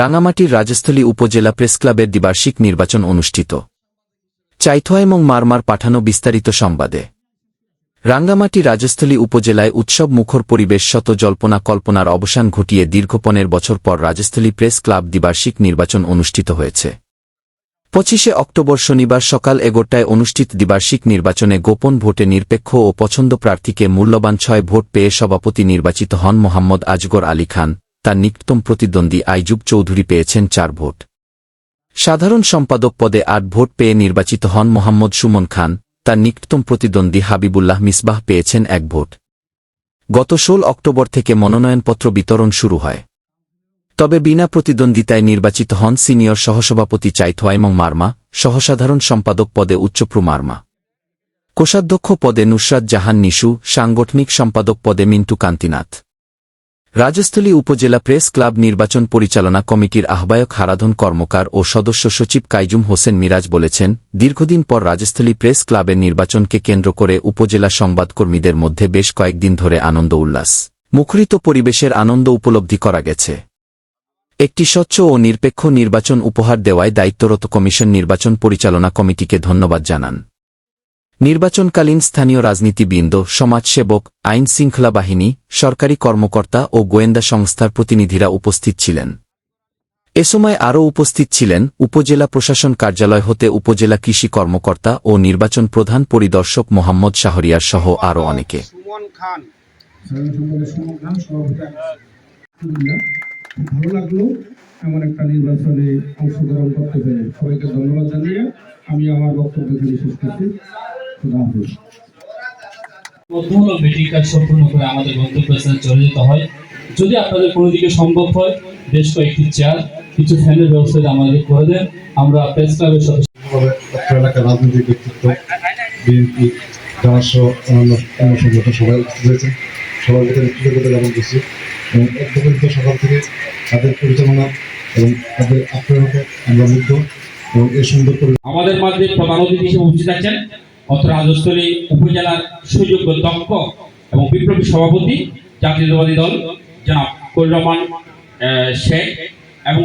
রাঙামাটির রাজস্থলী উপজেলা প্রেসক্লাবের দ্বিবার্ষিক নির্বাচন অনুষ্ঠিত। চাইথোয়া এবং মারমার পাঠানো বিস্তারিত সংবাদে। রাঙ্গামাটি রাজস্থলী উপজেলায় উৎসব মুখর পরিবেশ শত জল্পনা কল্পনার অবসান ঘটিয়ে দীর্ঘ পনেরো বছর পর রাজস্থলী প্রেস ক্লাব দ্বিবার্ষিক নির্বাচন অনুষ্ঠিত হয়েছে। পঁচিশে অক্টোবর শনিবার সকাল এগারোটায় অনুষ্ঠিত দ্বিবার্ষিক নির্বাচনে গোপন ভোটে নিরপেক্ষ ও পছন্দ প্রার্থীকে মূল্যবান ছয় ভোট পেয়ে সভাপতি নির্বাচিত হন মোহাম্মদ আজগর আলী খান। তার নিকটতম প্রতিদ্বন্দ্বী আইজুব চৌধুরী পেয়েছেন চার ভোট। সাধারণ সম্পাদক পদে আট ভোট পেয়ে নির্বাচিত হন মোহাম্মদ সুমন খান, তার নিকটতম প্রতিদ্বন্দ্বী হাবিবুল্লাহ মিসবাহ পেয়েছেন এক ভোট। গত ষোল অক্টোবর থেকে মনোনয়নপত্র বিতরণ শুরু হয়। তবে বিনা প্রতিদ্বন্দ্বিতায় নির্বাচিত হন সিনিয়র সহসভাপতি চাইথোয়া এবং মার্মা, সহসাধারণ সম্পাদক পদে উচ্চপ্রু মার্মা। কোষাধ্যক্ষ পদে নুসরাত জাহান নিশু, সাংগঠনিক সম্পাদক পদে মিন্টু কান্তিনাথ। রাজস্থলী উপজেলা প্রেস ক্লাব নির্বাচন পরিচালনা কমিটির আহ্বায়ক হারাধন কর্মকার ও সদস্য সচিব কাইজুম হোসেন মিরাজ বলেছেন, দীর্ঘদিন পর রাজস্থলী প্রেস ক্লাবের নির্বাচনকে কেন্দ্র করে উপজেলা সংবাদকর্মীদের মধ্যে বেশ কয়েকদিন ধরে আনন্দ উল্লাস। মুখরিত পরিবেশের আনন্দ উপলব্ধি করা গেছে। একটি স্বচ্ছ ও নিরপেক্ষ নির্বাচন উপহার দেওয়ায় দায়িত্বরত কমিশন নির্বাচন পরিচালনা কমিটিকে ধন্যবাদ জানান। নির্বাচনকালীন স্থানীয় রাজনীতিবৃন্দ সমাজসেবক আইন শৃঙ্খলা বাহিনী সরকারি কর্মকর্তা ও গোয়েন্দা সংস্থার প্রতিনিধিরা উপস্থিত ছিলেন। এ সময় আরও উপস্থিত ছিলেন উপজেলা প্রশাসন কার্যালয় হতে উপজেলা কৃষি কর্মকর্তা ও নির্বাচন প্রধান পরিদর্শক মোহাম্মদ শাহরিয়ার সহ আরও অনেকে। ভালো লাগল এমন একটা নির্বাচনে অংশগ্রহণ করতে পেরে। সবাইকে ধন্যবাদ জানিয়ে আমি আমার বক্তব্য শেষ করছি। মধ্যমূলক মিটিং কাজ সম্পূর্ণ করে আমাদের গন্তব্যস্থানে চলে যেতে হয়। যদি আপনাদের কোনো দিকে সম্ভব হয় বেশ কয়েকটি চেয়ার কিছু ফ্যানের ব্যবস্থা আমাদের করে দেন আমরা প্রেস ক্লাবের সদস্য এলাকার রাজনৈতিক ব্যক্তিত্ব বিএনপি অন্যান্য সংগঠন সবাই উপস্থিত সবার ভিতরে কৃতজ্ঞতা জ্ঞাপন করছি। এবং সকাল থেকে তাদের পরিচালনা এবং তাদের আপ্যায়নকে আমরা মুগ্ধ এবং এই সুন্দর আমাদের মধ্যে প্রধান অতিথি হিসেবে উপস্থিত আছেন। অত্র উপজেলার সুযোগ্য দক্ষ এবং বিপ্লবী সভাপতি জাতীয়তাবাদী দল জনাব আহ, শেখ এবং